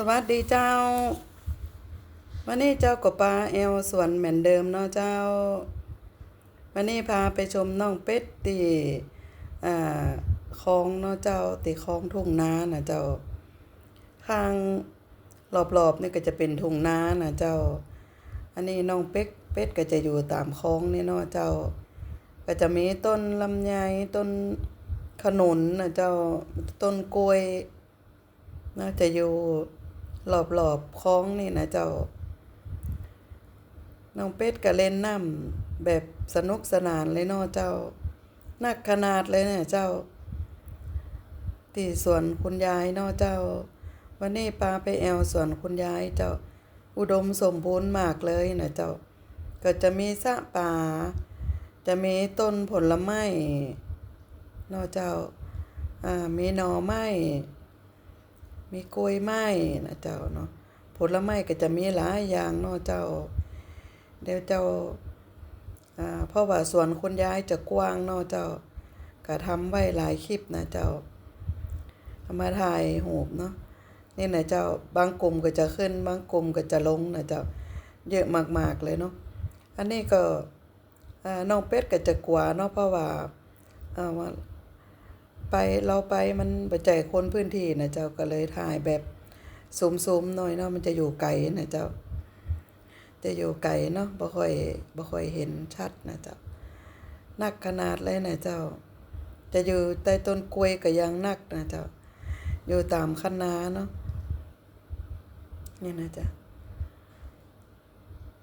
สวัสดีเจ้า วันนี้เจ้ากับปลาแอลสวนเหมือนเดิมเนาะเจ้า วันนี้พาไปชมน้องเป็ดตีอ่าคลองเนาะเจ้าตีคลองทุ่งนานะเจ้า ข้างรอบๆนี่ก็จะเป็นทุ่งนานะเจ้า อันนี้น้องเป็ดเป็ดก็จะอยู่ตามคลองนี่เนาะเจ้า ก็จะมีต้นลำไยต้นขนุนนะเจ้าต้นกล้วยน่าจะอยู่ รอบๆคล้องนี่นะเจ้า น้องเป็ดก็เล่นน้ำแบบสนุกสนานเลยเนาะเจ้านักขนาดเลยเนี่ยเจ้าที่สวนคุณยายเนาะเจ้า วันนี้ปาไปแอวสวนคุณยายเจ้า อุดมสมบูรณ์มากเลยนะเจ้า ก็จะมีสระป่า จะมีต้นผลไม้เนาะเจ้า อ่ามีหน่อไม้ มีกล้วยไม้นะเจ้าเนาะผลไม้ก็จะมีหลายอย่างเนาะเจ้า เดี๋ยวเจ้าอ่าเพราะว่าสวนคุณยายจะกว้างเนาะเจ้าก็ทำไว้หลายคลิปนะเจ้าเอามาถ่ายหูปเนาะนี่นะเจ้าบางกลุ่มก็จะขึ้น บางกลุ่มก็จะลงนะเจ้าเยอะมากๆเลยเนาะอันนี้ก็อ่าน้องเป็ดก็จะกลัวเนาะเพราะว่าอ่าว่า ไปเราไปมันบ่ใจคนพื้นที่นะเจ้าก็เลยถ่ายแบบซูมๆหน่อยเนาะมันจะอยู่ไกลนะเจ้าจะอยู่ไกลเนาะบ่ค่อยบ่ค่อยเห็นชัดนะเจ้านักขนาดเลยนะเจ้า จะอยู่ใต้ต้นกล้วยก็ยังนักนะเจ้าอยู่ตามคันนาเนาะนี่นะจ๊ะ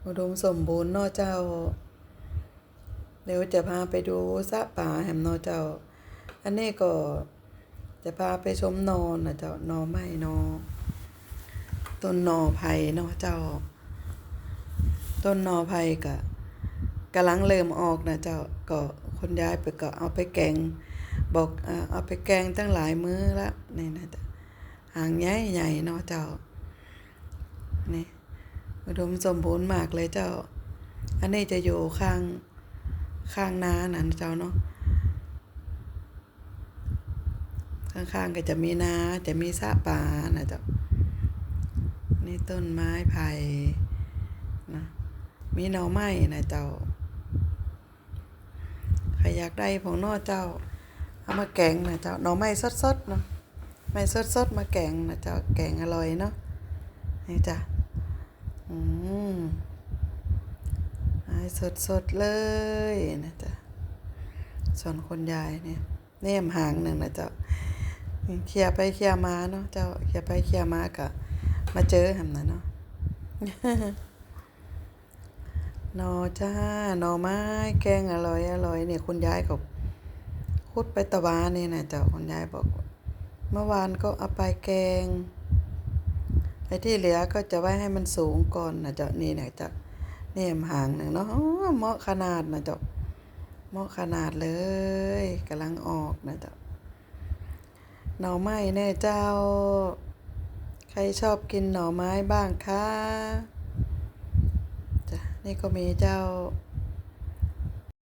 อุดมสมบูรณ์เนาะเจ้า เดี๋ยวจะพาไปดูสะป่าแหมเนาะเจ้า อันนี้ก็จะพาไปชมนอนนะเจ้านอไม้นอต้นนอไผ่เนาะเจ้า ต้นนอไผ่ก็กำลังเริ่มออกนะเจ้าก็คนย้ายไปก็เอาไปแกงบอกอ่าเอาไปแกงตั้งหลายมื้อละนี่นะจ๊ะหางใหญ่ใหญ่เนาะเจ้านี่อุดมสมบูรณ์มากเลยเจ้า อันนี้จะอยู่ข้างข้างนานั่นเจ้าเนาะ ข้างๆก็จะมีนาจะมีสะป่านะจ้านี่ต้นไม้ไผ่นะมีหน่อไม้นะเจ้าใครอยากได้ผงนอเจ้า เอามาแกงนะเจ้าหน่อไม้สดๆเนาะไม้สดๆมาแกงนะเจ้าแกงอร่อยเนาะนี่จ้ะอืมไม้สดๆเลยนะจ๊ะส่วนคนยายเนี่ยเนมหางหนึ่งนะเจ้า เคลียร์ไปเคลียร์มาเนาะเจ้าเคลียร์ไปเคลียร์มาก็มาเจอหำนะเนาะนอจ้าหน่อไม้แกงอร่อยอร่อยเนี่ยคุณยายก็คุดไปตะวานนี่นะเจ้าคุณยายบอก เมื่อวานก็เอาไปแกงไอ้ที่เหลือก็จะไว้ให้มันสูงก่อนนะเจ้านี่นะเจ้าเนี่ยหางหนึ่งเนาะเหมาะขนาดนะเจ้าเหมาะขนาดเลยกำลังออกนะเจ้า หน่อไม้แน่เจ้า ใครชอบกินหน่อไม้บ้างคะจ้ะนี่ก็มีเจ้า